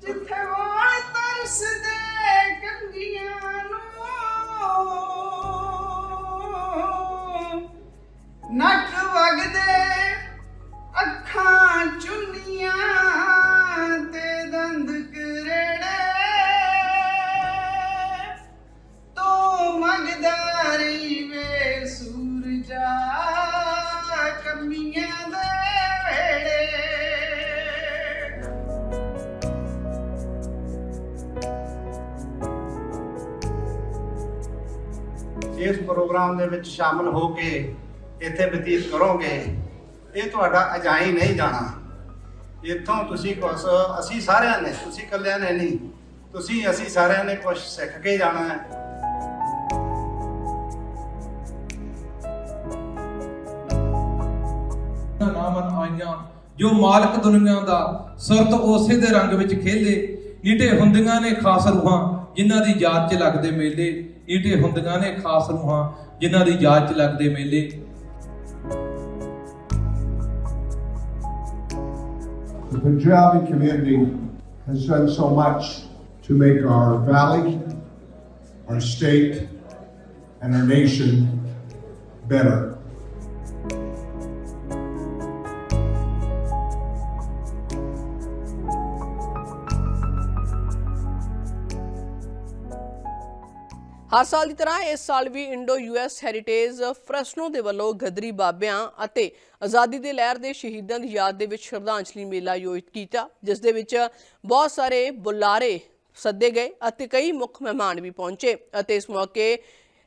ਜਿੱਥੇ ਵਾਲ ਇਸ ਪ੍ਰੋਗਰਾਮ ਦੇ ਵਿੱਚ ਸ਼ਾਮਲ ਹੋ ਕੇ ਇੱਥੇ ਬਤੀਤ ਕਰੋਗੇ। ਇਹ ਤੁਹਾਡਾ ਅਜਾਈ ਨਹੀਂ ਜਾਣਾ। ਇੱਥੋਂ ਤੁਸੀਂ ਕੁਛ, ਅਸੀਂ ਸਾਰਿਆਂ ਨੇ, ਤੁਸੀਂ ਇਕੱਲਿਆਂ ਨੇ ਨਹੀਂ। ਤੁਸੀਂ, ਅਸੀਂ ਸਾਰਿਆਂ ਨੇ ਕੁਝ ਸਿੱਖ ਕੇ ਜਾਣਾ ਹੈ। ਨਾਮਨ ਆਈਆਂ। ਜੋ ਮਾਲਕ ਦੁਨੀਆ ਦਾ, ਸੁਰਤ ਉਸੇ ਦੇ ਰੰਗ ਵਿੱਚ ਖੇਲੇ। ਨੀਟੇ ਹੁੰਦੀਆਂ ਨੇ ਖਾਸ ਰੂਹਾਂ। ਜਿਨ੍ਹਾਂ ਦੀ ਯਾਦ 'ਚ ਲੱਗਦੇ ਮੇਲੇ ਨੀਟੇ ਹੁੰਦੀਆਂ ਨੇ ਖਾਸ ਰੂਹਾਂ ਜਿਨ੍ਹਾਂ ਦੀ ਯਾਦ 'ਚ ਲੱਗਦੇ ਮੇਲੇ The Punjabi community has done so much to make our valley, our state, and our nation better. ਹਰ ਸਾਲ ਦੀ ਤਰ੍ਹਾਂ ਇਸ ਸਾਲ ਵੀ ਇੰਡੋ ਯੂਐਸ ਹੈਰੀਟੇਜ ਫਰੈਸਨੋ ਦੇ ਵੱਲੋਂ ਗਦਰੀ ਬਾਬਿਆਂ ਅਤੇ ਆਜ਼ਾਦੀ ਦੇ ਲਹਿਰ ਦੇ ਸ਼ਹੀਦਾਂ ਦੀ ਯਾਦ ਦੇ ਵਿੱਚ ਸ਼ਰਧਾਂਜਲੀ ਮੇਲਾ ਆਯੋਜਿਤ ਕੀਤਾ, ਜਿਸ ਦੇ ਵਿੱਚ ਬਹੁਤ ਸਾਰੇ ਬੁਲਾਰੇ ਸੱਦੇ ਗਏ ਅਤੇ ਕਈ ਮੁੱਖ ਮਹਿਮਾਨ ਵੀ ਪਹੁੰਚੇ ਅਤੇ ਇਸ ਮੌਕੇ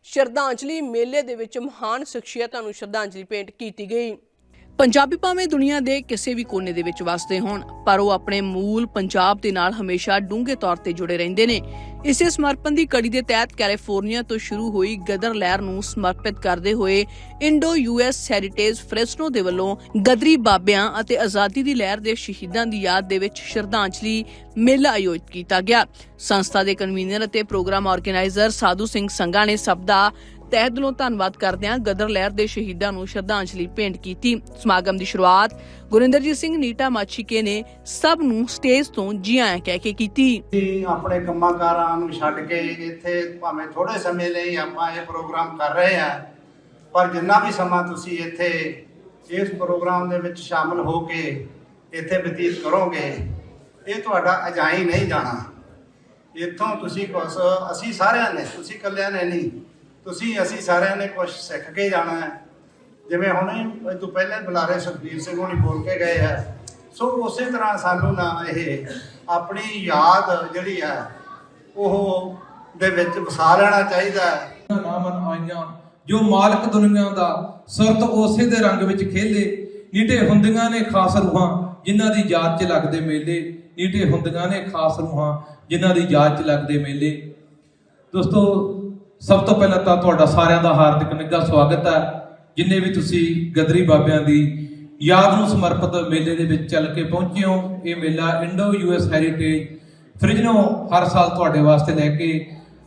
ਸ਼ਰਧਾਂਜਲੀ ਮੇਲੇ ਦੇ ਵਿੱਚ ਮਹਾਨ ਸ਼ਖਸੀਅਤਾਂ ਨੂੰ ਸ਼ਰਧਾਂਜਲੀ ਭੇਂਟ ਕੀਤੀ ਗਈ। ਪੰਜਾਬੀ ਭਾਵੇਂ ਦੁਨੀਆ ਦੇ ਕਿਸੇ ਵੀ ਕੋਨੇ ਦੇ ਵਿੱਚ ਵਸਦੇ ਹੋਣ, ਪਰ ਉਹ ਆਪਣੇ ਮੂਲ ਪੰਜਾਬ ਦੇ ਨਾਲ ਹਮੇਸ਼ਾ ਡੂੰਘੇ ਤੌਰ ਤੇ ਜੁੜੇ ਰਹਿੰਦੇ ਨੇ। ਇਸੇ ਸਮਰਪਣ ਦੀ ਕੜੀ ਦੇ ਤਹਿਤ ਕੈਲੀਫੋਰਨੀਆ ਤੋਂ ਸ਼ੁਰੂ ਹੋਈ ਗਦਰ ਲਹਿਰ ਨੂੰ ਸਮਰਪਿਤ ਕਰਦੇ ਹੋਏ ਇੰਡੋ ਯੂਐਸ ਹੈਰੀਟੇਜ ਫ੍ਰੈਸਨੋ ਦੇ ਵੱਲੋਂ ਗਦਰੀ ਬਾਬਿਆਂ ਅਤੇ ਆਜ਼ਾਦੀ ਦੀ ਲਹਿਰ ਦੇ ਸ਼ਹੀਦਾਂ ਦੀ ਯਾਦ ਦੇ ਵਿੱਚ ਸ਼ਰਧਾਂਜਲੀ ਮੇਲਾ ਆਯੋਜਿਤ ਕੀਤਾ ਗਿਆ। ਸੰਸਥਾ ਦੇ ਕਨਵੀਨਰ ਅਤੇ ਪ੍ਰੋਗਰਾਮ ਆਰਗੇਨਾਈਜ਼ਰ ਸਾਧੂ ਸਿੰਘ ਸੰਘਾ ਨੇ ਸਭ ਦਾ ਤਹਿ ਦਿਲੋਂ ਧੰਨਵਾਦ ਕਰਦਿਆਂ ਗਦਰ ਲਹਿਰ ਦੇ ਸ਼ਹੀਦਾਂ ਨੂੰ ਸ਼ਰਧਾਂਜਲੀ ਭੇਂਟ ਕੀਤੀ। ਸਮਾਗਮ ਦੀ ਸ਼ੁਰੂਆਤ ਗੁਰਿੰਦਰਜੀਤ ਸਿੰਘ ਨੀਟਾ ਮਾਛੀਕੇ ਨੇ ਸਭ ਨੂੰ ਸਟੇਜ ਤੋਂ ਜੀ ਆਇਆਂ ਕਹਿ ਕੇ ਕੀਤੀ। ਅਸੀਂ ਆਪਣੇ ਕੰਮਾਂ ਨੂੰ ਛੱਡ ਕੇ ਇੱਥੇ ਭਾਵੇਂ ਥੋੜੇ ਸਮੇਂ ਲਈ ਆਪਾਂ ਇਹ ਪ੍ਰੋਗਰਾਮ ਕਰ ਰਹੇ ਹਾਂ, ਪਰ ਜਿੰਨਾ ਵੀ ਸਮਾਂ ਤੁਸੀਂ ਇੱਥੇ ਇਸ ਪ੍ਰੋਗਰਾਮ ਦੇ ਵਿੱਚ ਸ਼ਾਮਲ ਹੋ ਕੇ ਇੱਥੇ ਬਤੀਤ ਕਰੋਗੇ, ਇਹ ਤੁਹਾਡਾ ਅਜਾਈ ਨਹੀਂ ਜਾਣਾ। ਇੱਥੋਂ ਤੁਸੀਂ ਕੁਛ ਅਸੀਂ ਸਾਰਿਆਂ ਨੇ, ਤੁਸੀਂ ਇਕੱਲਿਆਂ ਨੇ ਨਹੀਂ। ਤੁਸੀਂ ਅਸੀਂ ਸਾਰਿਆਂ ਨੇ ਕੁਝ ਸਿੱਖ ਕੇ ਜਾਣਾ ਹੈ। ਜਿਵੇਂ ਹੁਣੇ ਇਹ ਤੋਂ ਪਹਿਲੇ ਬੁਲਾਰੇ ਸੁਖਬੀਰ ਸਿੰਘ ਹੋਣੀ ਬੋਲ ਕੇ ਗਏ ਹੈ ਸੋ ਉਸੇ ਤਰ੍ਹਾਂ ਸਾਨੂੰ ਨਾ ਇਹ ਆਪਣੀ ਯਾਦ ਜਿਹੜੀ ਹੈ ਉਹ ਦੇ ਵਿੱਚ ਵਸਾ ਲੈਣਾ ਚਾਹੀਦਾ ਹੈ। ਨਾਮਨ ਆਈਆਂ, ਜੋ ਮਾਲਕ ਦੁਨੀਆ ਦਾ ਸੁਰਤ ਉਸੇ ਦੇ ਰੰਗ ਵਿੱਚ ਖੇਲੇ, ਨੀਟੇ ਹੁੰਦੀਆਂ ਨੇ ਖਾਸ ਰੂਹਾਂ ਜਿਨ੍ਹਾਂ ਦੀ ਯਾਦ 'ਚ ਲੱਗਦੇ ਮੇਲੇ, ਨੀਟੇ ਹੁੰਦੀਆਂ ਨੇ ਖਾਸ ਰੂਹਾਂ ਜਿਨ੍ਹਾਂ ਦੀ ਯਾਦ 'ਚ ਲੱਗਦੇ ਮੇਲੇ। ਦੋਸਤੋ ਸਭ ਤੋਂ ਪਹਿਲਾਂ ਤਾਂ ਤੁਹਾਡਾ ਸਾਰਿਆਂ ਦਾ ਹਾਰਦਿਕ ਨਿੱਘਾ ਸਵਾਗਤ ਹੈ। ਜਿੰਨੇ ਵੀ ਤੁਸੀਂ ਗਦਰੀ ਬਾਬਿਆਂ ਦੀ ਯਾਦ ਨੂੰ ਸਮਰਪਿਤ ਮੇਲੇ ਦੇ ਵਿੱਚ ਚੱਲ ਕੇ ਪਹੁੰਚੇ ਹੋ, ਇਹ ਮੇਲਾ ਇੰਡੋ ਯੂਐਸ ਹੈਰੀਟੇਜ ਫ੍ਰਿਜਨੋ ਹਰ ਸਾਲ ਤੁਹਾਡੇ ਵਾਸਤੇ ਲੈ ਕੇ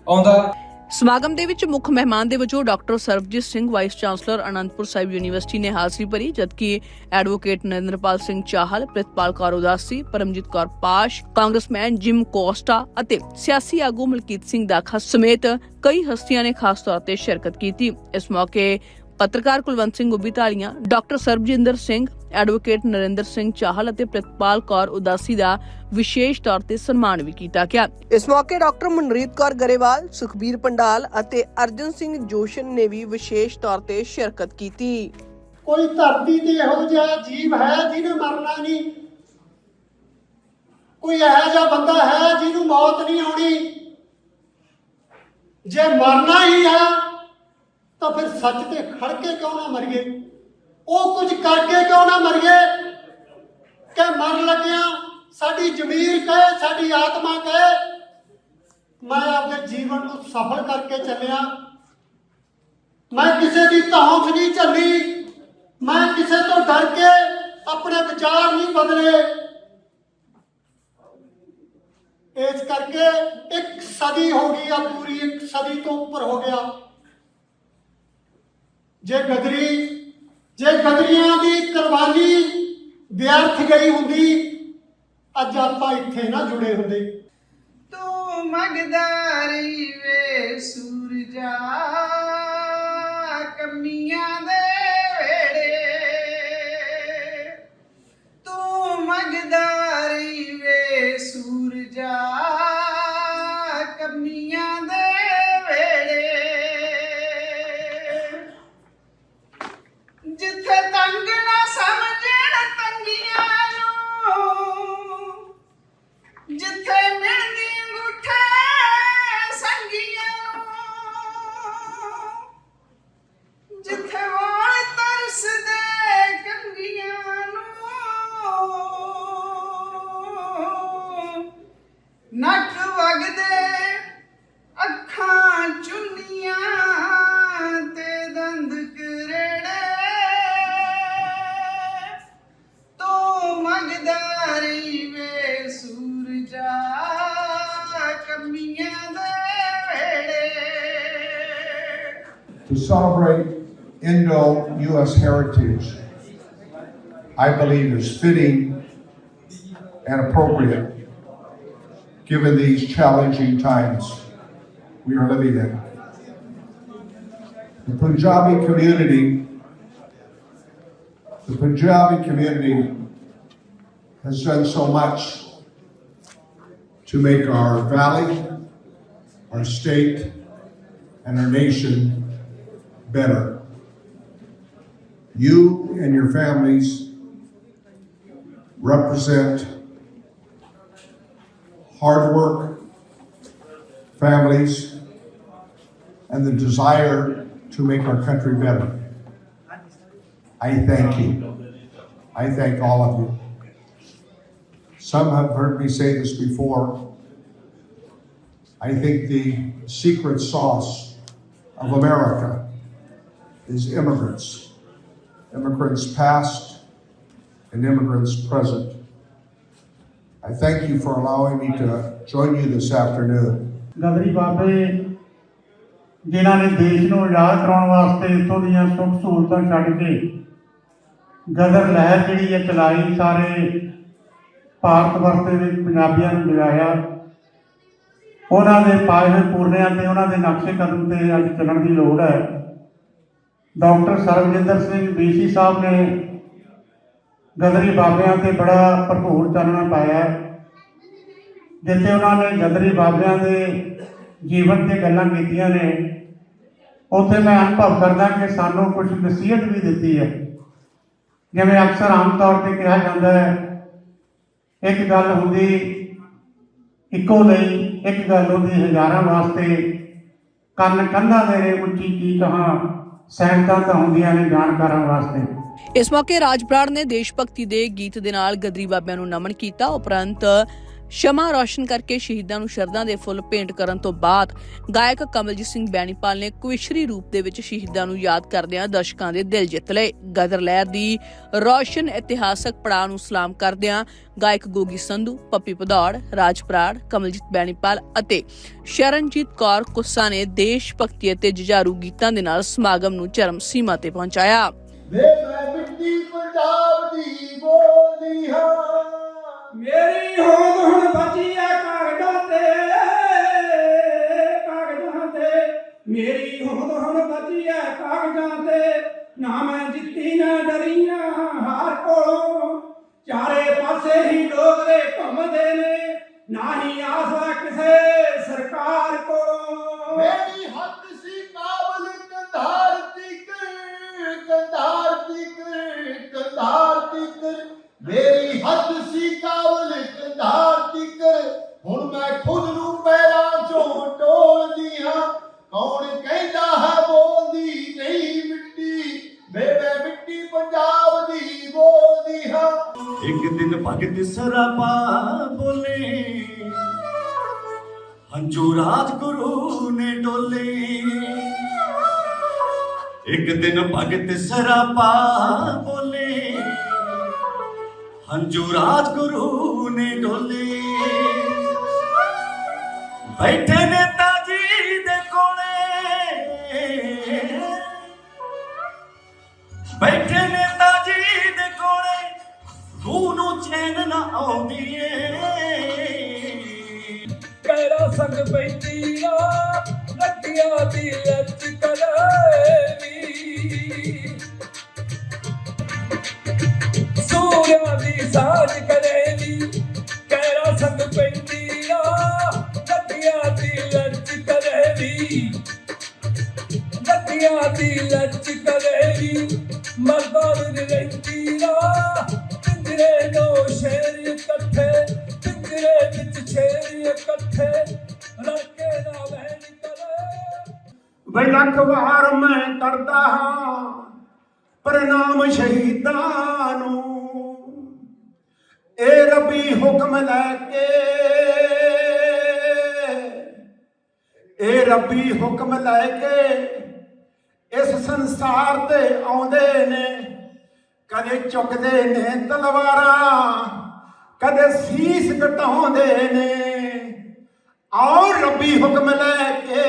ਆਉਂਦਾ। ਸਮਾਗਮ ਦੇ ਵਿੱਚ ਮੁੱਖ ਮਹਿਮਾਨ ਦੇ ਵਜੋਂ doctor Sarabjit Singh, vice chancellor Anandpur Sahib university ਨੇ ਹਾਜ਼ਰੀ ਭਰੀ, ਜਦਕਿ advocate Narinderpal Singh Chahal, Pritpal Kaur Udasi, Paramjit Kaur Pash, congressman Jim Costa ਅਤੇ ਸਿਆਸੀ ਆਗੂ ਮਲਕੀਤ ਸਿੰਘ ਦਾਖਾ ਸਮੇਤ ਕਈ ਹਸਤੀਆਂ ਨੇ ਖਾਸ ਤੌਰ ਤੇ ਸ਼ਿਰਕਤ ਕੀਤੀ। ਇਸ ਮੌਕੇ ਪੱਤਰਕਾਰ ਕੁਲਵੰਤ ਸਿੰਘ ਉੱਭੀ ਢਾਲੀਆਂ ਡਾਕਟਰ ਸਰਬਜਿੰਦਰ ਸਿੰਘ ਐਡਵੋਕੇਟ ਨਰਿੰਦਰ ਸਿੰਘ ਚਾਹਲ ਅਤੇ ਪ੍ਰਿਤਪਾਲ ਕੌਰ ਉਦਾਸੀ ਦਾ ਵਿਸ਼ੇਸ਼ ਤੌਰ ਤੇ ਸਨਮਾਨ ਵੀ ਕੀਤਾ ਗਿਆ। ਇਸ ਮੌਕੇ ਡਾਕਟਰ ਮਨਰੀਤ ਕੌਰ ਗਰੇਵਾਲ ਸੁਖਬੀਰ ਪੰਡਾਲ ਅਤੇ ਅਰਜਨ ਸਿੰਘ ਜੋਸ਼ਨ ਨੇ ਵੀ ਵਿਸ਼ੇਸ਼ ਤੌਰ ਤੇ ਸ਼ਿਰਕਤ ਕੀਤੀ। ਕੋਈ ਧਰਤੀ ਤੇ ਇਹੋ ਜਿਹਾ ਜੀਵ ਹੈ ਜਿਹਨੇ ਮਰਨਾ ਨਹੀਂ? ਕੋਈ ਇਹੋ ਜਿਹਾ ਬੰਦਾ ਹੈ ਜਿਹਨੂੰ ਮੌਤ ਨਹੀਂ ਆਉਣੀ? ਜੇ ਮਰਨਾ ਹੀ ਹੈ ਤਾਂ ਫਿਰ ਸੱਚ ਤੇ ਖੜ ਕੇ ਕਿਉਂ ਨਾ ਮਰੀਏ? ਉਹ ਕੁਝ ਕਰਕੇ ਕਿਉਂ ਨਾ ਮਰੀਏ? ਕਿ ਮਰਨ ਲੱਗਿਆ, ਸਾਡੀ ਜ਼ਮੀਰ ਕਹੇ, ਸਾਡੀ ਆਤਮਾ ਕਹੇ। ਮੈਂ ਆਪਣੇ ਜੀਵਨ ਨੂੰ ਸਫਲ ਕਰਕੇ ਚੱਲਿਆ। ਮੈਂ ਕਿਸੇ ਦੀ ਧੌਂਸ ਨਹੀਂ ਝੱਲੀ। ਮੈਂ ਕਿਸੇ ਤੋਂ ਡਰ ਕੇ ਆਪਣੇ ਵਿਚਾਰ ਨਹੀਂ ਬਦਲੇ। ਇਸ ਕਰਕੇ ਇੱਕ ਸਦੀ ਹੋ ਗਈ ਆ, ਪੂਰੀ ਇੱਕ ਸਦੀ ਤੋਂ ਉੱਪਰ ਹੋ ਗਿਆ। ਜੇ ਗਦਰੀ, ਜੇ ਗਦਰੀਆਂ ਦੀ ਕੁਰਬਾਨੀ ਵਿਅਰਥ ਗਈ ਹੁੰਦੀ, ਅੱਜ ਆਪਾਂ ਇੱਥੇ ਨਾ ਜੁੜੇ ਹੁੰਦੇ। ਤੂੰ ਮੰਗਦਾਰੀ ਵੇ ਸੂਰਜਾ ਕਮੀਆਂ ਦੇ Indo-US heritage, I believe is fitting and appropriate given these challenging times we are living in. The Punjabi community, the Punjabi community has done so much to make our valley, our state, and our nation better. You and your families represent hard work, families, and the desire to make our country better. I thank you. I thank all of you. Some have heard me say this before. I think the secret sauce of America is immigrants. Immigrants past and immigrants present. I thank you for allowing me to join you this afternoon. ਗਦਰੀ ਬਾਬੇ, ਜਿਨ੍ਹਾਂ ਨੇ ਦੇਸ਼ ਨੂੰ ਆਜ਼ਾਦ ਕਰਾਉਣ ਵਾਸਤੇ ਇੱਥੋਂ ਦੀਆਂ ਸੁੱਖ ਸਹੂਲਤਾਂ ਛੱਡ ਕੇ ਗਦਰ ਲਹਿਰ ਜਿਹੜੀ ਹੈ ਚਲਾਈ, ਸਾਰੇ ਭਾਰਤ ਵਰਤ ਦੇ ਪੰਜਾਬੀਆਂ ਨੂੰ ਜਗਾਇਆ ਉਹਨਾਂ ਦੇ ਪਾਏ ਹੋਏ ਪੂਰਨਿਆਂ ਤੇ, ਉਹਨਾਂ ਦੇ ਨਕਸ਼ੇ ਕਦਮ ਤੇ ਅੱਜ ਚੱਲਣ ਦੀ ਲੋੜ ਹੈ ਡਾਕਟਰ ਸਰਬਜਿੰਦਰ ਸਿੰਘ ਬੀਸੀ ਸਾਹਿਬ ਨੇ ਗਦਰੀ ਬਾਬਿਆਂ ਤੇ ਬੜਾ ਭਰਪੂਰ ਚਾਨਣਾ ਪਾਇਆ ਜਿੱਥੇ ਉਹਨਾਂ ਨੇ ਗਦਰੀ ਬਾਬਿਆਂ ਦੇ ਜੀਵਨ ਤੇ ਗੱਲਾਂ ਕੀਤੀਆਂ ਨੇ। ਉੱਥੇ ਮੈਂ ਅਨੁਭਵ ਕਰਦਾ ਕਿ ਸਾਨੂੰ ਕੁਝ ਨਸੀਹਤ ਵੀ ਦਿੱਤੀ ਹੈ। ਜਿਵੇਂ ਅਕਸਰ ਆਮ ਤੌਰ ਤੇ ਕਿਹਾ ਜਾਂਦਾ ਹੈ, ਇੱਕ ਗੱਲ ਹੁੰਦੀ, ਇੱਕੋ ਲਈ, ਇੱਕ ਗੱਲ ਹੁੰਦੀ, ਹਜ਼ਾਰਾਂ ਵਾਸਤੇ, ਕੰਨ ਕੰਧਾਂ ਦੇ ਉੱਚੀ ਕੀ ਕਹਾਂ ਸੈਨਤਾਂ ਤਾਂ ਹੁੰਦੀਆਂ ਨੇ ਜਾਣਕਾਰਾਂ ਵਾਸਤੇ। ਇਸ ਮੌਕੇ ਰਾਜ ਬਰਾੜ ਨੇ ਦੇਸ਼ ਭਗਤੀ ਦੇ ਗੀਤ ਦੇ ਨਾਲ ਗਦਰੀ ਬਾਬਿਆਂ ਨੂੰ ਨਮਨ ਕੀਤਾ। ਉਪਰੰਤ ਸ਼ਮਾ ਰੌਸ਼ਨ ਕਰਕੇ ਸ਼ਹੀਦਾਂ ਨੂੰ ਸ਼ਰਧਾ ਦੇ ਫੁੱਲ ਭੇਂਟ ਕਰਨ ਤੋਂ ਬਾਅਦ ਗਾਇਕ ਕਮਲਜੀਤ ਸਿੰਘ ਬੈਣੀਪਾਲ ਨੇ ਕਵਿਸ਼ਰੀ ਰੂਪ ਦੇ ਵਿੱਚ ਸ਼ਹੀਦਾਂ ਨੂੰ ਯਾਦ ਕਰਦਿਆਂ ਦਰਸ਼ਕਾਂ ਦੇ ਦਿਲ ਜਿੱਤ ਲਏ। ਗਦਰ ਲਹਿਰ ਦੀ ਰੌਸ਼ਨ ਇਤਿਹਾਸਕ ਪੜਾਅ ਨੂੰ ਸਲਾਮ ਕਰਦਿਆਂ ਗਾਇਕ ਗੋਗੀ ਸੰਧੂ, ਪੱਪੀ ਪਧੌੜ ਰਾਜ ਬਰਾੜ ਕਮਲਜੀਤ ਬੈਣੀਪਾਲ ਅਤੇ ਸ਼ਰਨਜੀਤ ਕੌਰ ਕੁੱਸਾ ਨੇ ਦੇਸ਼ ਭਗਤੀ ਅਤੇ ਜੁਝਾਰੂ ਗੀਤਾਂ ਦੇ ਨਾਲ ਸਮਾਗਮ ਨੂੰ ਚਰਮ ਸੀਮਾ ਤੇ ਪਹੁੰਚਾਇਆ। ਵੇ ਮੈਂ ਮਿੱਟੀ ਪੰਜਾਬ ਦੀ ਬੋਲਦੀ ਹਾਂ। ਮੇਰੀ ਹੋਂਦ ਹੁਣ ਬਚੀ ਐ ਕਾਗਜ਼ਾਂ ਤੇ ਕਾਗਜ਼ਾਂ ਤੇ। ਮੇਰੀ ਹੋਂਦ ਹੁਣ ਬਚੀ ਐ ਕਾਗਜ਼ਾਂ ਤੇ, ਨਾ ਮੈਂ ਜਿੱਤੀ ਨਾ ਡਰੀ ਨਾ ਹਾਰ ਕੋਲੋਂ। ਚਾਰੇ ਪਾਸੇ ਹੀ ਡੋਗਰੇ ਦੇ ਘੁੰਮਦੇ ਨੇ, ਨਾ ਹੀ ਆਸਰਾ ਕਿਸੇ ਸਰਕਾਰ ਕੋਲੋਂ। ਮੇਰੀ ਹੱਥ ਸੀ ਕਾਬਲ ਕੰਧਾਰ ਤੀਕਰ ਕੰਧਾਰ ਤੀਕਰ ਕੰਧਾਰ ਤੀਕਰ। ਮੇਰੀ ਹੱਥ ਸੀ ਕਾਬਲ ਕੰਧਾਰ ਤੀਕਰ, ਹੁਣ ਮੈਂ ਖੁਦ ਨੂੰ ਪੈਰਾਂ ਚੋਂ ਟੋਲਦੀ ਹਾਂ ਕੌਣ ਕਹਿੰਦਾ ਹੈ ਬੋਲਦੀ ਨਹੀਂ ਮਿੱਟੀ? ਵੇ ਮਿੱਟੀ ਪੰਜਾਬ ਦੀ ਬੋਲਦੀ ਹਾਂ। ਇੱਕ ਦਿਨ ਭਗਤ ਸਰਾਪਾ ਬੋਲੇ, ਹੰਝੂ ਰਾਜਗੁਰੂ ਨੇ ਡੋਲੇ। ਇੱਕ ਦਿਨ ਭਗਤ ਸਰਾਪਾ ਬੋਲੇ ਹੰਝੂ ਰਾਜ ਗੁਰੂ ਨੇ ਢੋਲੇ ਬੈਠੇ ਨੇ ਤਾਜੀ ਦੇ ਕੋਲੇ। ਬੈਠੇ ਨੇ ਤਾਜੀ ਦੇ ਕੋਲੇ। ਰੂਹ ਨੂੰ ਚੈਨ ਨਾ ਆਉਂਦੀ ਏ ਕਹਿਰਾ ਸੰਗ ਪੈਂਦੀ ਆ ਲੱਟੀਆਂ ਦੀ ਲੱਚੀ ਮਰਦਾਂ ਦੀ ਰਹਿੰਦੀ ਨਾ ਪਿੰਜਰੇ ਦੋ ਸ਼ੇਰ ਇਕੱਠੇ। ਪਿੰਜਰੇ ਵਿੱਚ ਸ਼ੇਰ ਇਕੱਠੇ। ਰਲ ਨਾ ਵਹਿਣ ਕਰੇ ਬਈ ਲੱਖ ਵਾਰ ਮੈਂ ਕਰਦਾ ਹਾਂ ਪ੍ਰਣਾਮ ਸ਼ਹੀਦਾਂ ਨੂੰ। ਇਹ ਰੱਬੀ ਹੁਕਮ ਲੈ ਕੇ। ਇਹ ਰੱਬੀ ਹੁਕਮ ਲੈ ਕੇ ਇਸ ਸੰਸਾਰ ਤੇ ਆਉਂਦੇ ਨੇ, ਕਦੇ ਚੁੱਕਦੇ ਨੇ ਤਲਵਾਰਾਂ, ਕਦੇ ਸੀਸ ਕਟਾਉਂਦੇ ਨੇ। ਆਓ ਰੱਬੀ ਹੁਕਮ ਲੈ ਕੇ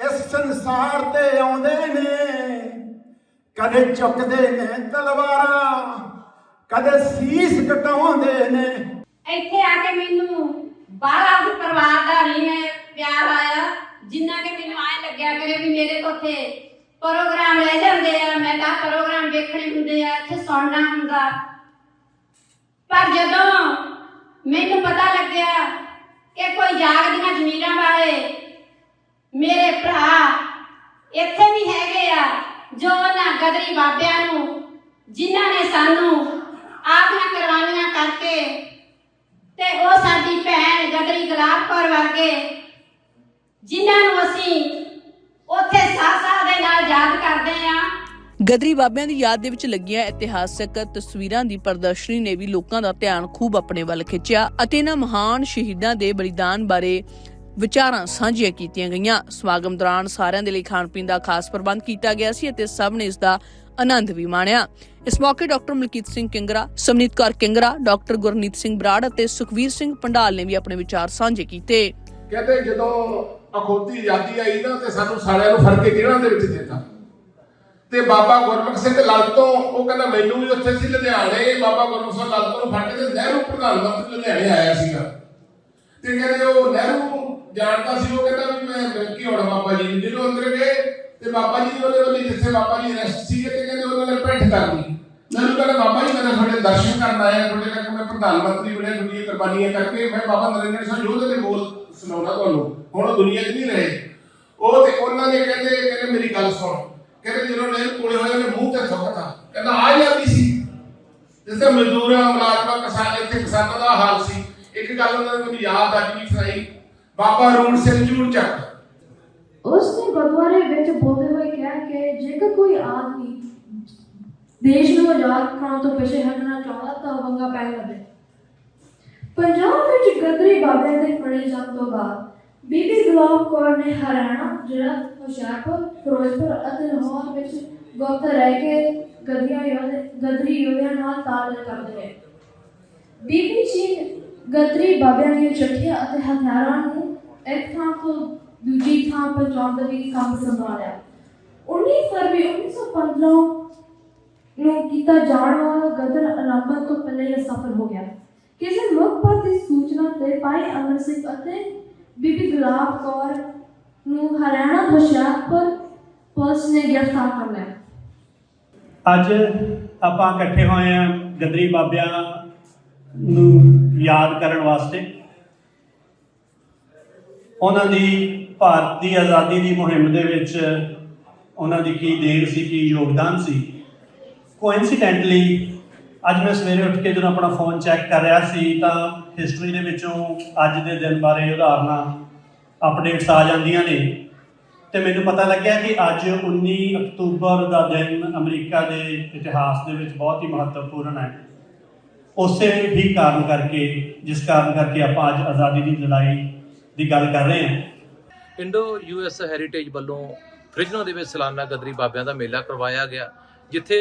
ਇਸ ਸੰਸਾਰ ਤੇ ਆਉਂਦੇ ਨੇ, ਕਦੇ ਚੁੱਕਦੇ ਨੇ ਤਲਵਾਰਾਂ, ਕਦੇ ਸੀਸ ਕਟਾਉਂਦੇ ਨੇ। ਇੱਥੇ ਆ ਕੇ ਮੈਨੂੰ ਬਾਹਰ ਆਪਣੇ ਪਰਿਵਾਰ ਦਾ ਨਹੀਂ ਹੈ। ਪਿਆਰ ਆਇਆ, ਜਿੰਨਾ ਕਿ ਮੈਨੂੰ ਐ ਲੱਗਿਆ ਕਰੇ ਵੀ ਮੇਰੇ ਤੋਂ ਪ੍ਰੋਗਰਾਮ ਰਹਿ ਜਾਂਦੇ ਆ, ਮੈਂ ਤਾਂ ਪ੍ਰੋਗਰਾਮ ਵੇਖਣੇ ਹੁੰਦੇ ਆ, ਇੱਥੇ ਸੁਣਨਾ ਹੁੰਦਾ। ਪਰ ਜਦੋਂ ਮੈਨੂੰ ਪਤਾ ਲੱਗਿਆ ਕਿ ਕੋਈ ਜਾਗਦੀਆਂ ਜ਼ਮੀਰਾਂ ਵਾਲੇ ਮੇਰੇ ਭਰਾ ਇੱਥੇ ਵੀ ਹੈਗੇ ਆ, ਜੋ ਉਹਨਾਂ ਗਦਰੀ ਬਾਬਿਆਂ ਨੂੰ, ਜਿਨ੍ਹਾਂ ਨੇ ਸਾਨੂੰ ਆਪਣੀਆਂ ਕੁਰਬਾਨੀਆਂ ਕਰਕੇ ਤੇ ਉਹ ਸਾਡੀ ਭੈਣ ਗਦਰੀ ਗੁਲਾਬ ਕੌਰ ਵਰਗੇ ਜਿਨ੍ਹਾਂ ਨੂੰ ਅਸੀਂ ਉੱਥੇ ਸਾਹ-ਸਾਹ ਦੇ ਨਾਲ ਯਾਦ ਕਰਦੇ ਆਂ ਗਦਰੀ ਬਾਬਿਆਂ ਦੀ ਯਾਦ ਦੇ ਵਿੱਚ ਲੱਗੀਆਂ ਇਤਿਹਾਸਕ ਤਸਵੀਰਾਂ ਦੀ ਪ੍ਰਦਰਸ਼ਨੀ ਨੇ ਵੀ ਲੋਕਾਂ ਦਾ ਧਿਆਨ ਖੂਬ ਆਪਣੇ ਵੱਲ ਖਿੱਚਿਆ ਅਤੇ ਇਹਨਾਂ ਮਹਾਨ ਸ਼ਹੀਦਾਂ ਦੇ ਬਲੀਦਾਨ ਬਾਰੇ ਵਿਚਾਰਾਂ ਸਾਂਝੀਆਂ ਕੀਤੀਆਂ ਗਈਆਂ। ਸਮਾਗਮ ਦੌਰਾਨ ਸਾਰਿਆਂ ਦੇ ਲਈ ਖਾਣ ਪੀਣ ਦਾ ਖਾਸ ਪ੍ਰਬੰਧ ਕੀਤਾ ਗਿਆ ਸੀ ਅਤੇ ਸਭ ਨੇ ਇਸ ਦਾ ਆਨੰਦ ਵੀ ਮਾਣਿਆ। ਇਸ ਮੌਕੇ ਡਾਕਟਰ ਮਲਕੀਤ ਸਿੰਘ ਕਿੰਗਰਾ ਸਮਨੀਤ ਕੌਰ ਕਿੰਗਰਾ ਡਾਕਟਰ ਗੁਰਨੀਤ ਸਿੰਘ ਬਰਾੜ ਅਤੇ ਸੁਖਵੀਰ ਸਿੰਘ ਪੰਡਾਲ ਨੇ ਵੀ ਆਪਣੇ ਵਿਚਾਰ ਸਾਂਝੇ ਕੀਤੇ। ਕਹਿੰਦੇ ਜਦੋਂ ਅਖੋਤੀ ਆਜ਼ਾਦੀ ਆਈ ਨਾ ਤੇ ਸਾਨੂੰ ਸਾਰਿਆਂ ਨੂੰ ਫੜ ਕੇ ਕਿਹਨਾਂ ਦੇ ਵਿੱਚ ਦਿੱਤਾ। ਤੇ ਬਾਬਾ ਗੁਰਮੁਖ ਸਿੰਘ ਲਾਲ ਤੋਂ ਉਹ ਕਹਿੰਦਾ, ਮੈਨੂੰ ਵੀ ਉੱਥੇ ਸੀ ਲੁਧਿਆਣੇ, ਬਾਬਾ ਗੁਰਮੁਖ ਸਿੰਘ ਲਾਲ ਤੋਂ ਫੜ ਕੇ ਤੇ ਨਹਿਰੂ ਪ੍ਰਧਾਨ ਮੰਤਰੀ ਲੁਧਿਆਣੇ ਆਇਆ ਸੀਗਾ। ਤੇ ਕਹਿੰਦੇ ਉਹ ਨਹਿਰੂ ਜਾਣਦਾ ਸੀ, ਉਹ ਕਹਿੰਦਾ ਵੀ ਮੈਂ ਮਿਲ ਬਾਬਾ ਜੀ ਜਦੋਂ ਅੰਦਰ ਗਏ ਤੇ ਬਾਬਾ ਜੀ ਉਹਦੇ ਵੱਲ ਜਿੱਥੇ ਬਾਬਾ ਜੀ ਰੈਸਟ ਸੀਗੇ ਤੇ ਕਹਿੰਦੇ ਉਹਨਾਂ ਨੇ ਭੇਟ ਕਰ ਲਈ। ਮੈਨੂੰ ਕਹਿੰਦਾ, ਬਾਬਾ ਜੀ, ਮੈਂ ਤੁਹਾਡੇ ਦਰਸ਼ਨ ਕਰਨ ਆਇਆ, ਤੁਹਾਡੇ ਕਰਕੇ ਮੈਂ ਪ੍ਰਧਾਨ ਮੰਤਰੀ ਬਣਿਆ, ਦੁਨੀਆ ਕੁਰਬਾਨੀਆਂ ਕਰਕੇ ਮੈਂ ਬਾਬਾ ਨਰਿੰਦਰ ਸਿੰਘ ਯੋਧੇ ਦੇ ਬੋਲ ਸੁਣਾਉਣਾ ਤੁਹਾਨੂੰ। ਹੁਣ ਦੁਨੀਆ 'ਚ ਨਹੀਂ ਰਹੇ। ਉਹ ਤੇ ਉਹਨਾਂ ਨੇ ਕਹਿੰਦੇ ਕਹਿੰਦੇ ਮੇਰੀ ਗੱਲ ਸੁਣ। ਕਹਿੰਦੇ ਜਦੋਂ ਨਹਿਰ ਕੋਲੇ ਹੋਏ ਉਹਨੇ ਮੂੰਹ ਤੇ ਥੁੱਕਤਾ ਕਹਿੰਦਾ, ਆ ਜਾਂਦੀ ਸੀ। ਜਿਸ ਮਜ਼ਦੂਰਾਂ, ਮੁਲਾਜ਼ਮਾਂ, ਕਿਸਾਨ ਇੱਥੇ ਕਿਸਾਨਾਂ ਦਾ ਹਾਲ ਸੀ। ਇੱਕ ਗੱਲ ਉਹਨਾਂ ਨੇ ਮੈਨੂੰ ਯਾਦ ਅੱਜ ਵੀ ਸੁਣਾਈ। ਬਾਬਾ ਰੂੜ ਸਿੰਘ ਜੂੜ ਚੱਕ। ਉਸ ਗੁਰਦੁਆਰੇ ਵਿੱਚ ਬੋਲਦੇ ਹੋਏ ਕਿਹਾ ਕਿ ਜੇਕਰ ਕੋਈ ਆਦਮੀ ਦੇਸ਼ ਨੂੰ ਆਜ਼ਾਦ ਕਰਾਉਣ ਤੋਂ ਪਿੱਛੇ ਹਟਣਾ ਚਾਹੁੰਦਾ ਤਾਂ ਉਹ ਵੰਗਾ ਪੈ ਲਵੇ ਪੰਜਾਬ ਵਿੱਚ ਗਦਰੀ ਬਾਬੇ ਦੇ ਫੜੇ ਜਾਣ ਤੋਂ ਬਾਅਦ ਬੀਬੀ ਗੁਲਾਬ ਕੌਰ ਨੇ ਹਰਿਆਣਾ ਜਿਹੜਾ ਹੁਸ਼ਿਆਰਪੁਰ, ਫਿਰੋਜ਼ਪੁਰ ਅਤੇ ਲਾਹੌਰ ਵਿੱਚ ਗੁਪਤ ਰਹਿ ਕੇ ਗਦਰੀਆਂ ਯੋਧੇ, ਗਦਰੀ ਯੋਧਿਆਂ ਨਾਲ ਤਾਲਮੇਲ ਕਰਦੇ ਰਹੇ। ਬੀਬੀ ਜੀ ਗਦਰੀ ਬਾਬਿਆਂ ਦੀਆਂ ਚਿੱਠੀਆਂ ਅਤੇ ਹਥਿਆਰਾਂ ਨੂੰ ਇੱਕ ਥਾਂ ਤੋਂ ਦੂਜੀ ਥਾਂ ਪਹੁੰਚਾਉਣ ਦਾ ਵੀ ਕੰਮ ਸੰਭਾਲਿਆ। 19 ਫਰਵਰੀ 1915 ਨੂੰ ਕੀਤਾ ਜਾਣ ਵਾਲਾ ਗਦਰ ਆਰੰਭਣ ਤੋਂ ਪਹਿਲੇ ਇਹ ਸਫਲ ਹੋ ਗਿਆ। ਕਿਸੇ ਮੁਖਬਰ ਦੀ ਸੂਚਨਾ ਤੇ ਭਾਈ ਅਮਰ ਸਿੰਘ ਅਤੇ ਬੀਬੀ ਗੁਲਾਬ ਕੌਰ ਨੂੰ ਹਰਿਆਣਾ ਹੁਸ਼ਿਆਰਪੁਰ ਪੁਲਿਸ ਨੇ ਗ੍ਰਿਫਤਾਰ ਕਰ ਲਿਆ। ਅੱਜ ਆਪਾਂ ਇਕੱਠੇ ਹੋਏ ਆ ਗਦਰੀ ਬਾਬਿਆਂ ਨੂੰ ਯਾਦ ਕਰਨ ਵਾਸਤੇ। ਉਹਨਾਂ ਦੀ ਭਾਰਤ ਦੀ ਆਜ਼ਾਦੀ ਦੀ ਮੁਹਿੰਮ ਦੇ ਵਿੱਚ ਉਹਨਾਂ ਦੀ ਕੀ ਦੇਣ ਸੀ, ਕੀ ਯੋਗਦਾਨ ਸੀ। ਕੋਇਨਸੀਡੈਂਟਲੀ ਅੱਜ ਮੈਂ ਸਵੇਰੇ ਉੱਠ ਕੇ ਜਦੋਂ ਆਪਣਾ ਫੋਨ ਚੈੱਕ ਕਰ ਰਿਹਾ ਸੀ ਤਾਂ ਹਿਸਟਰੀ ਦੇ ਵਿੱਚੋਂ ਅੱਜ ਦੇ ਦਿਨ ਬਾਰੇ ਉਦਾਹਰਨਾਂ ਅਪਡੇਟਸ ਆ ਜਾਂਦੀਆਂ ਨੇ। ਤੇ ਮੈਨੂੰ ਪਤਾ ਲੱਗਿਆ ਕਿ ਅੱਜ 19 ਅਕਤੂਬਰ ਦਾ ਦਿਨ ਅਮਰੀਕਾ ਦੇ ਇਤਿਹਾਸ ਦੇ ਵਿੱਚ ਬਹੁਤ ਹੀ ਮਹੱਤਵਪੂਰਨ ਹੈ। ਉਸੇ ਹੀ ਕਾਰਨ ਕਰਕੇ, ਜਿਸ ਕਾਰਨ ਕਰਕੇ ਆਪਾਂ ਅੱਜ ਆਜ਼ਾਦੀ ਦੀ ਲੜਾਈ ਦੀ ਗੱਲ ਕਰ ਰਹੇ ਹਾਂ। ਇੰਡੋ ਯੂਐਸ ਹੈਰੀਟੇਜ ਵੱਲੋਂ ਫ੍ਰਿਜਨੋ ਦੇ ਵਿੱਚ ਸਾਲਾਨਾ ਗਦਰੀ ਬਾਬਿਆਂ ਦਾ ਮੇਲਾ ਕਰਵਾਇਆ ਗਿਆ। ਜਿੱਥੇ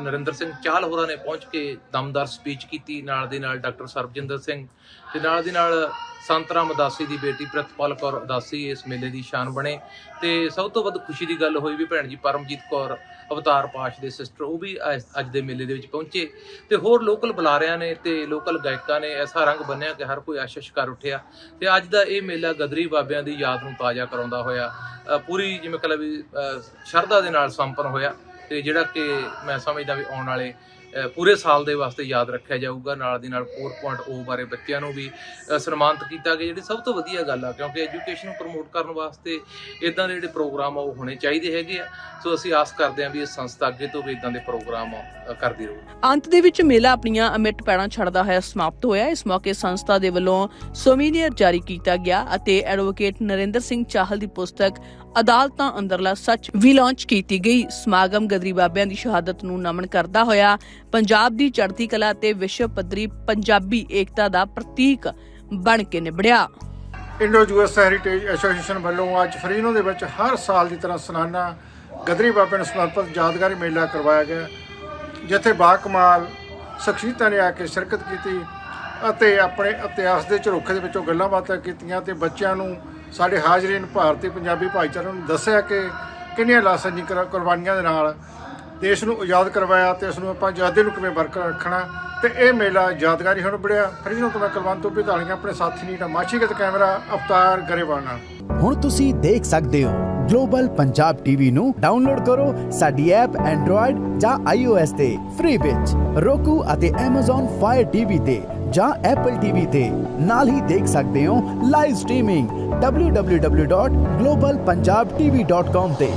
ਨਰਿੰਦਰ ਸਿੰਘ ਚਾਹਲ ਹੋਰਾਂ ਨੇ ਪਹੁੰਚ ਕੇ ਦਮਦਾਰ ਸਪੀਚ ਕੀਤੀ, ਨਾਲ ਦੀ ਨਾਲ ਡਾਕਟਰ ਸਰਬਜਿੰਦਰ ਸਿੰਘ ਤੇ ਨਾਲ ਦੀ ਨਾਲ ਸੰਤ ਰਾਮ ਉਦਾਸੀ ਦੀ ਬੇਟੀ ਪ੍ਰਿਤਪਾਲ ਕੌਰ ਉਦਾਸੀ ਇਸ ਮੇਲੇ ਦੀ ਸ਼ਾਨ ਬਣੇ ਤੇ ਸਭ ਤੋਂ ਵੱਧ ਖੁਸ਼ੀ ਦੀ ਗੱਲ ਹੋਈ ਵੀ ਭੈਣ ਜੀ ਪਰਮਜੀਤ ਕੌਰ ਅਵਤਾਰ ਪਾਸ਼ ਦੇ ਸਿਸਟਰ ਉਹ ਵੀ ਅੱਜ ਦੇ ਮੇਲੇ ਦੇ ਵਿੱਚ ਪਹੁੰਚੇ ਤੇ ਹੋਰ ਲੋਕਲ ਬੁਲਾਰਿਆਂ ਨੇ ਤੇ ਲੋਕਲ ਗਾਇਕਾਂ ਨੇ ਐਸਾ ਰੰਗ ਬੰਨਿਆ ਕਿ ਹਰ ਕੋਈ ਆਸ਼ਿਸ਼ ਕਰ ਉੱਠਿਆ ਤੇ ਅੱਜ ਦਾ ਇਹ ਮੇਲਾ ਗਦਰੀ ਬਾਬਿਆਂ ਦੀ ਯਾਦ ਨੂੰ ਤਾਜ਼ਾ ਕਰਾਉਂਦਾ ਹੋਇਆ ਪੂਰੀ ਜਿਵੇਂ ਕਹ ਵੀ ਸ਼ਰਧਾ ਦੇ ਨਾਲ ਸੰਪੰਨ ਹੋਇਆ ਤੇ ਜਿਹੜਾ ਕਿ ਮੈਂ ਸਮਝਦਾ ਵੀ ਆਉਣ ਵਾਲੇ ਪੂਰੇ ਸਾਲ ਦੇ ਵਾਸਤੇ ਯਾਦ ਰੱਖਿਆ ਜਾਊਗਾ। ਨਾਲ ਦੀ ਨਾਲ 4.0 ਬਾਰੇ ਬੱਚਿਆਂ ਨੂੰ ਵੀ ਸਨਮਾਨਿਤ ਕੀਤਾ ਗਿਆ, ਜਿਹੜੀ ਸਭ ਤੋਂ ਵਧੀਆ ਗੱਲ ਆ, ਕਿਉਂਕਿ ਐਜੂਕੇਸ਼ਨ ਨੂੰ ਪ੍ਰਮੋਟ ਕਰਨ ਵਾਸਤੇ ਇਦਾਂ ਦੇ ਜਿਹੜੇ ਪ੍ਰੋਗਰਾਮ ਆ, ਉਹ ਹੋਣੇ ਚਾਹੀਦੇ ਹੈਗੇ ਆ। ਸੋ ਅਸੀਂ ਆਸ ਕਰਦੇ ਹਾਂ ਵੀ ਇਹ ਸੰਸਥਾ ਅੱਗੇ ਤੋਂ ਵੀ ਇਦਾਂ ਦੇ ਪ੍ਰੋਗਰਾਮ ਕਰਦੀ ਰਹੂ। ਅੰਤ ਦੇ ਵਿੱਚ ਮੇਲਾ ਆਪਣੀਆਂ ਅਮਿੱਟ ਪੈੜਾਂ ਛੱਡਦਾ ਹੋਇਆ ਸਮਾਪਤ ਹੋਇਆ। ਇਸ ਮੌਕੇ ਸੰਸਥਾ ਦੇ ਵੱਲੋਂ ਸੋਮੀਨੀਅਰ ਜਾਰੀ ਕੀਤਾ ਗਿਆ ਅਤੇ ਐਡਵੋਕੇਟ ਨਰਿੰਦਰ ਸਿੰਘ ਚਾਹਲ ਦੀ ਪੁਸਤਕ ਅਦਾਲਤਾਂ ਅੰਦਰਲਾ ਸੱਚ ਵੀ ਲਾਂਚ ਕੀਤੀ ਗਈ। ਸਮਾਗਮ ਗਦਰੀ ਬਾਬਿਆਂ ਦੀ ਸ਼ਹਾਦਤ ਨੂੰ ਨਮਨ ਕਰਦਾ ਹੋਇਆ ਪੰਜਾਬ ਦੀ ਚੜ੍ਹਦੀ ਕਲਾ ਤੇ ਵਿਸ਼ਵ ਪੱਧਰੀ ਪੰਜਾਬੀ ਏਕਤਾ ਦਾ ਪ੍ਰਤੀਕ ਬਣ ਕੇ ਨਿਬੜਿਆ ਇੰਡੋ ਯੂਐਸ ਹੈਰੀਟੇਜ ਐਸੋਸੀਏਸ਼ਨ ਵੱਲੋਂ ਅੱਜ ਫਰੀਨੋ ਦੇ ਵਿੱਚ ਹਰ ਸਾਲ ਦੀ ਤਰ੍ਹਾਂ ਸਨਾਨਾ ਗਦਰੀ ਬਾਬੇ ਨੂੰ ਸਮਰਪਿਤ ਯਾਦਗਾਰੀ ਮੇਲਾ ਕਰਵਾਇਆ ਗਿਆ, ਜਿੱਥੇ ਬਾਕਮਾਲ ਸ਼ਖਸੀਅਤਾਂ ਨੇ ਆ ਕੇ ਸ਼ਿਰਕਤ ਕੀਤੀ ਅਤੇ ਆਪਣੇ ਇਤਿਹਾਸ ਦੇ ਝਰੋਖੇ ਦੇ ਵਿੱਚੋਂ ਗੱਲਾਂ ਬਾਤਾਂ ਕੀਤੀਆਂ ਤੇ ਬੱਚਿਆਂ ਨੂੰ ਸਾਡੇ ਹਾਜ਼ਰੀਨ ਭਾਰਤੀ ਪੰਜਾਬੀ ਭਾਈਚਾਰੇ ਨੂੰ ਦੱਸਿਆ ਕਿ ਕਿੰਨੀਆਂ ਲਾਸਾਂ ਕੁਰਬਾਨੀਆਂ ਦੇ ਨਾਲ ਦੇਸ਼ ਨੂੰ ਆਜ਼ਾਦ ਕਰਵਾਇਆ ਤੇ ਉਸ ਨੂੰ ਆਪਾਂ ਆਜ਼ਾਦੀ ਨੂੰ ਕਿਵੇਂ ਬਰਕਰਾਰ ਰੱਖਣਾ ਤੇ ਇਹ ਮੇਲਾ ਯਾਦਗਾਰੀ ਹੁਣ ਬੜਿਆ ਫਰੀਨੋ ਤੋਂ ਮੈਂ ਕੁਲਵੰਤ ਤੋਂ ਵਿਧਾਲੀਆਂ ਆਪਣੇ ਸਾਥੀ ਨੀਟਾ ਮਾਛੀਗਤ ਕੈਮਰਾ, ਅਵਤਾਰ ਗਰੇਵਾਲ ਨਾਲ। ਹੁਣ ਤੁਸੀਂ ਦੇਖ ਸਕਦੇ ਹੋ, ਗਲੋਬਲ ਪੰਜਾਬ ਟੀਵੀ ਨੂੰ ਡਾਊਨਲੋਡ ਕਰੋ ਸਾਡੀ ਐਪ ਐਂਡਰੋਇਡ ਜਾਂ iOS ਤੇ ਫ੍ਰੀ ਵਿੱਚ। Roku ਅਤੇ Amazon Fire TV ਤੇ ਜਾਂ Apple TV ਤੇ। ਨਾਲ ਹੀ ਦੇਖ ਸਕਦੇ ਹੋ ਲਾਈਵ ਸਟ੍ਰੀਮਿੰਗ www.globalpunjabtv.com ਤੇ।